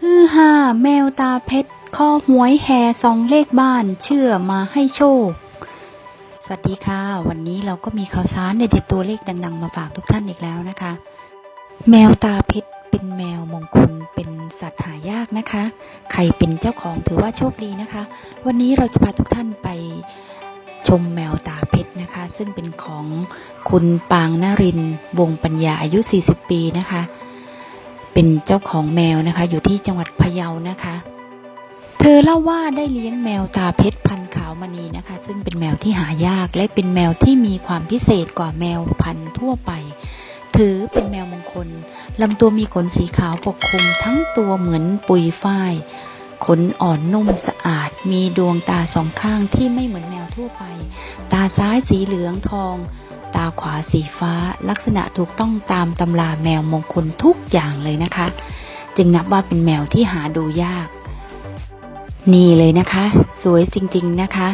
ฮือฮาแมวตาเพชรข้อหวยแห่สองเลขบ้านเชื่อมาให้โชค สวัสดีค่ะ วันนี้เราก็มีข่าวสารเด็ดตัวเลขดังๆ มาฝากทุกท่านอีกแล้วนะคะ แมวตาเพชรเป็นแมวมงคลเป็นสัตว์หายากนะคะ ใครเป็นเจ้าของถือว่าโชคดีนะคะ วันนี้เราจะพาทุกท่านไปชมแมวตาเพชรนะคะ ซึ่งเป็นของคุณปางนรินทร์วงปัญญาอายุ 40 ปีนะคะ เป็นเจ้าของแมวนะคะ อยู่ที่จังหวัดพะเยานะคะ เธอเล่าว่าได้เลี้ยงแมวตาเพชรพันขาวมณีนะคะ ซึ่งเป็นแมวที่หายากและเป็นแมวที่มีความพิเศษกว่าแมวพันธุ์ทั่วไป ถือเป็นแมวมงคลลำตัวมีขนสีขาวปกคลุมทั้งตัวเหมือนปุยฝ้ายขนอ่อนนุ่มสะอาด มีดวงตาสองข้างที่ไม่เหมือนแมวทั่วไป ตาซ้ายสีเหลืองทอง ตาขวาสีฟ้า ลักษณะถูกต้องตามตำราแมวมงคลทุกอย่างเลยนะคะ จึงนับว่าเป็นแมวที่หาดูยาก นี่เลยนะคะ สวยจริงๆนะคะ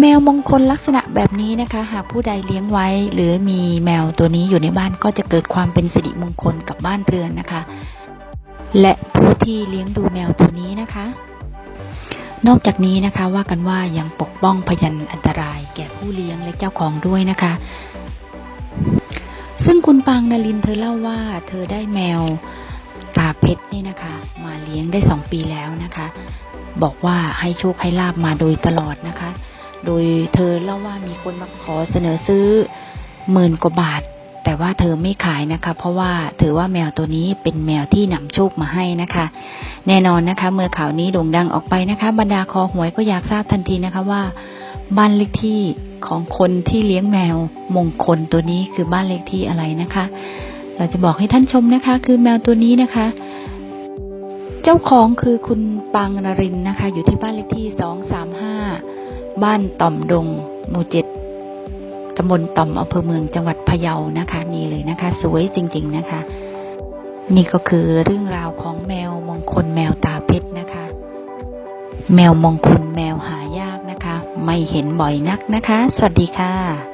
แมวมงคลลักษณะแบบนี้นะคะ หากผู้ใดเลี้ยงไว้ หรือมีแมวตัวนี้อยู่ในบ้านก็จะเกิดความเป็นสิริมงคลกับบ้านเรือนนะคะ และผู้ที่เลี้ยงดูแมวตัวนี้นะคะ นอกจากนี้นะคะว่ากันว่ายังปกป้องพยันอันตรายแก่ผู้เลี้ยงและเจ้าของด้วยนะคะ ซึ่งคุณปางนลินเธอเล่าว่า เธอได้แมวตาเพชรนี่นะคะ มาเลี้ยงได้สองปีแล้วนะคะ บอกว่าให้โชคให้ลาบมาโดยตลอดนะคะ โดยเธอเล่าว่ามีคนมาขอเสนอซื้อหมื่นกว่าบาท แต่ว่าเธอไม่ขายนะคะ เพราะว่าถือว่าแมวตัวนี้เป็นแมวที่นำโชคมาให้นะคะ แน่นอนนะคะ เมื่อข่าวนี้โด่งดังออกไปนะคะ บรรดาคอหวยก็อยากทราบทันทีนะคะว่า บ้านเลขที่ของคนที่เลี้ยงแมวมงคลตัวนี้คือบ้านเลขที่อะไรนะคะ เราจะบอกให้ท่านชมนะคะ คือแมวตัวนี้นะคะ เจ้าของคือคุณปางนรินนะคะ อยู่ที่บ้านเลขที่สองสามห้าบ้านต่อมดง หมู่เจ็ด ตำบลต่อมอำเภอเมืองจังหวัดพะเยานะคะนี่เลยนะคะ สวยจริง ๆนะคะ นี่ก็คือเรื่องราวของแมวมงคลแมวตาเพชรนะคะ แมวมงคลแมวหายากนะคะ ไม่เห็นบ่อยนักนะคะ สวัสดีค่ะ